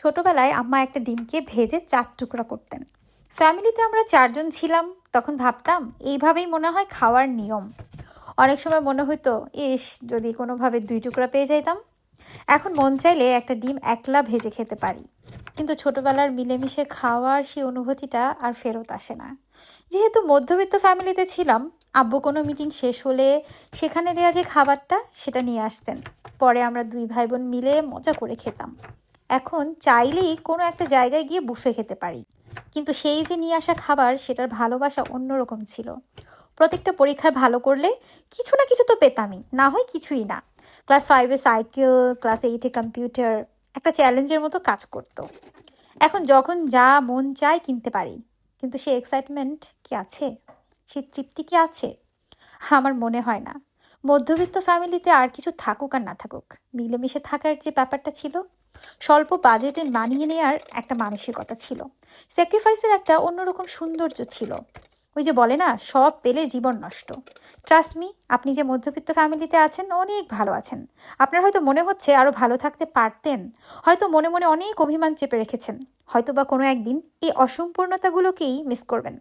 ছোটবেলায় আম্মা একটা ডিমকে ভেজে চার টুকরা করতেন। ফ্যামিলিতে আমরা চারজন ছিলাম, তখন ভাবতাম এইভাবেই মনে হয় খাওয়ার নিয়ম। অনেক সময় মনে হতো ইস, যদি কোনোভাবে দুই টুকরা পেয়ে যাইতাম। এখন মন চাইলে একটা ডিম একলা ভেজে খেতে পারি। কিন্তু ছোটবেলার মিলেমিশে খাওয়ার সেই অনুভূতিটা আর ফেরত আসে না। যেহেতু মধ্যবিত্ত ফ্যামিলিতে ছিলাম, আব্বু কোনো মিটিং শেষ হলে সেখানে দেওয়া যে খাবারটা, সেটা নিয়ে আসতেন। পরে আমরা দুই ভাই বোন মিলে মজা করে খেতাম। এখন চাইলেই কোনো একটা জায়গায় গিয়ে বুফে খেতে পারি। কিন্তু সেই যে নিয়ে আসা খাবার, সেটার ভালোবাসা অন্যরকম ছিল। প্রত্যেকটা পরীক্ষায় ভালো করলে কিছু না কিছু তো পেতামই, না হয় কিছুই না। ক্লাস ফাইভে সাইকেল, ক্লাস এইটে কম্পিউটার, একটা চ্যালেঞ্জের মতো কাজ করতো। এখন যখন যা মন চায় কিনতে পারি। কিন্তু সে এক্সাইটমেন্ট কি আছে? সে তৃপ্তি কি আছে? আমার মনে হয় না। মধ্যবিত্ত ফ্যামিলিতে আর কিছু থাকুক আর না থাকুক, মিলেমিশে থাকার যে ব্যাপারটা ছিল স্বল্প বাজেটে মানিয়ে নেওয়ার একটা মানসিকতা ছিল। স্যাক্রিফাইসের একটা অন্যরকম সৌন্দর্য ছিল। ওই যে বলে না, সব পেলে জীবন নষ্ট। ট্রাস্ট মি আপনি যে মধ্যবিত্ত ফ্যামিলিতে আছেন, অনেক ভালো আছেন। আপনার হয়তো মনে হচ্ছে আরও ভালো থাকতে পারতেন। হয়তো মনে মনে অনেক অভিমান চেপে রেখেছেন। হয়তো বা কোনো একদিন এই অসম্পূর্ণতাগুলোকেই মিস করবেন।